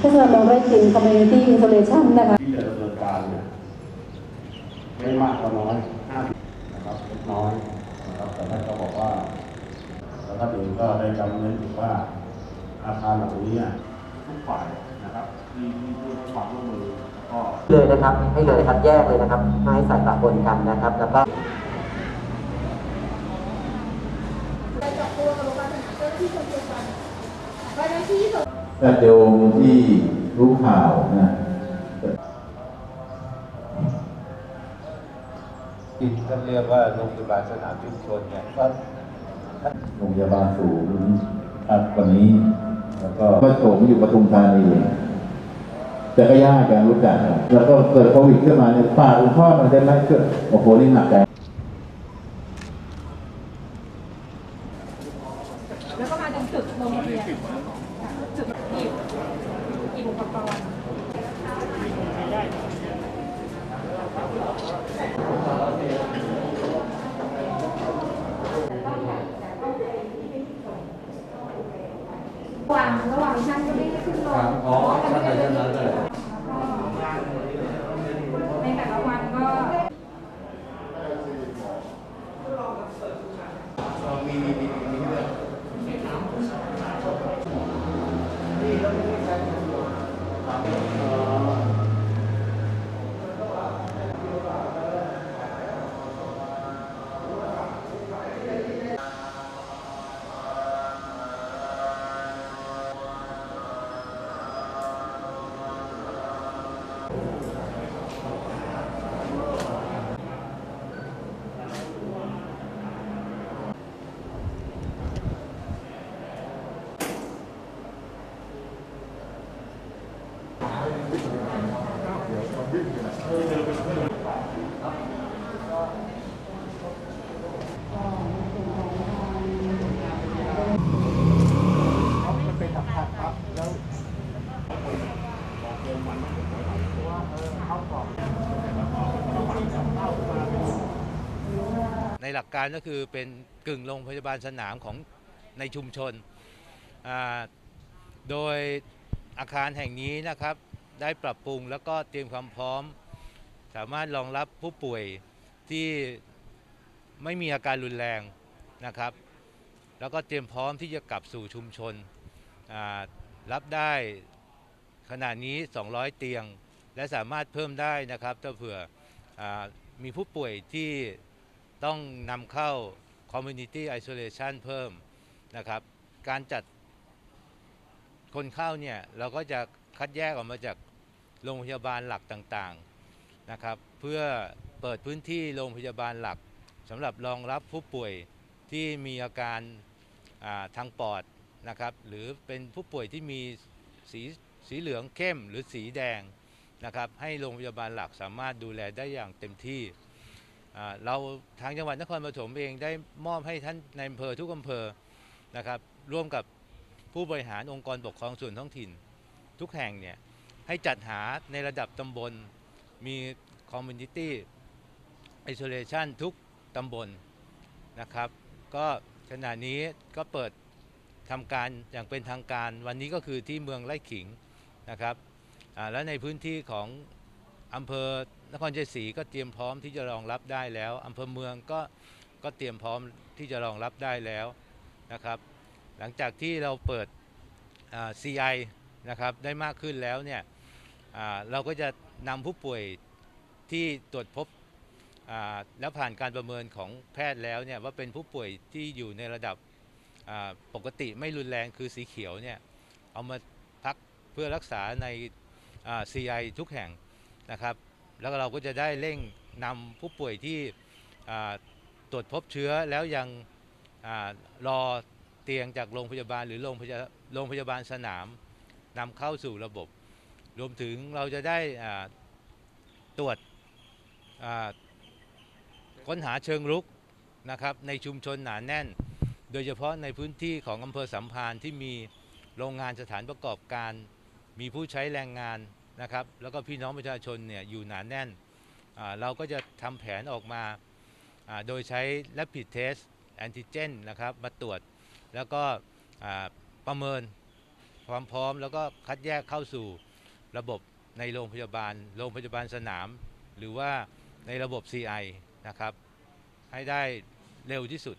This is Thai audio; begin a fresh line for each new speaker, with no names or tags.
ถ้าสำหรับเราได้จริง community isolation นะคะ
ที่จะดำเนินการเนี่ยไม่มากก็น้อยห้านะครับเล็กน้อยนะครับแต่ท่านก็บอกว่าแล้วท่านเองก็ได้จำเน้นถึงว่าอาคารเหล่านี้ทุกฝ่ายนะครับที่ที่ที่ให้ความร่วมมือแล้วก็
เลยนะครับให้เลยครับแยกเลยนะครับไม่ให้ใส่ปะปนกันนะครับ แล้วก็
ญาติโยมที่รู้ข่าวนะ
ที่ท่านเรียกว่าโรงพยาบาลสนามชุมชนเนี่ยก็
โรงพยาบาลศูนย์ครับวันนี้ แล้วก็ประสงค์อยู่ปทุมธานีแต่ก็ยากกันรู้จักครับแล้วก็เกิดโควิดขึ้นมาเนี่ยฝากหลวงพ่อมันได้ไหมช่วยโอ้โหนี่หนักใจ
แล้วก็มาตรงจุดลงทะเบียนจุด หยิบหยิบอุปกรณ์
ระหว่างระหว่างชั้นก็ไม่ได้ขึ้นลง
อ๋อท่านใดท่านนั้นเลย
ในแต่ละวันก็
ในหลักการก็คือเป็นกึ่งโรงพยาบาลสนามของในชุมชน โดยอาคารแห่งนี้นะครับได้ปรับปรุงแล้วก็เตรียมความพร้อม สามารถรองรับผู้ป่วยที่ไม่มีอาการรุนแรงนะครับ แล้วก็เตรียมพร้อมที่จะกลับสู่ชุมชน รับได้ขณะนี้ 200 เตียง และสามารถเพิ่มได้นะครับ ถ้าเผื่ออมีผู้ป่วยที่ต้องนำเข้า Community Isolation เพิ่มนะครับ การจัดคนเข้าเนี่ย เราก็จะคัดแยกออกมาจากโรงพยาบาลหลักต่างๆ นะครับ เพื่อเปิดพื้นที่โรงพยาบาลหลักสำหรับรองรับผู้ป่วยที่มีอาการาทางปอดนะครับหรือเป็นผู้ป่วยที่มีสีสีเหลืองเข้มหรือสีแดงนะครับให้โรงพยาบาลหลักสามารถดูแลได้อย่างเต็มที่เราทางจังหวัดนครปฐมเองได้มอบให้ท่านในอำเภอทุกอำเภอนะครับร่วมกับผู้บริหารองค์กรปกครองส่วนท้องถิ่น ทุกแห่งเนี่ยให้จัดหาในระดับตำบล มี Community Isolation ทุกตำบลนะครับ ก็ขณะนี้ก็เปิดทำการอย่างเป็นทางการวันนี้ก็คือที่เมืองไร่ขิงนะครับและในพื้นที่ของอำเภอนครชัยศรีก็เตรียมพร้อมที่จะรองรับได้แล้วอำเภอเมืองก็ก็เตรียมพร้อมที่จะรองรับได้แล้วนะครับ หลังจากที่เราเปิด CI นะครับได้มากขึ้นแล้วเนี่ย เราก็จะนำผู้ป่วยที่ตรวจพบแล้วผ่านการประเมินของแพทย์แล้วเนี่ยว่าเป็นผู้ป่วยที่อยู่ในระดับปกติไม่รุนแรงคือสีเขียวเนี่ยเอามาพักเพื่อรักษาใน CI ทุกแห่งนะครับ แล้วเราก็จะได้เร่งนำผู้ป่วยที่ตรวจพบเชื้อแล้วยังอรอเตียงจากโรงพยาบาลหรือโรงพยาโรงพยาบาลสนามนำเข้าสู่ระบบ รวมถึงเราจะได้ตรวจค้นหาเชิงรุกนะครับในชุมชนหนาแน่น โดยเฉพาะในพื้นที่ของอำเภอสัมพันธ์ที่มีโรงงานสถานประกอบการ มีผู้ใช้แรงงานนะครับ แล้วก็พี่น้องประชาชนเนี่ยอยู่หนาแน่น เราก็จะทำแผนออกมาโดยใช้ rapid test antigen นะครับมาตรวจแล้วก็ประเมินความพร้อมแล้วก็คัดแยกเข้าสู่ ระบบในโรงพยาบาล โรงพยาบาลสนาม หรือว่าในระบบ CI นะครับ ให้ได้เร็วที่สุด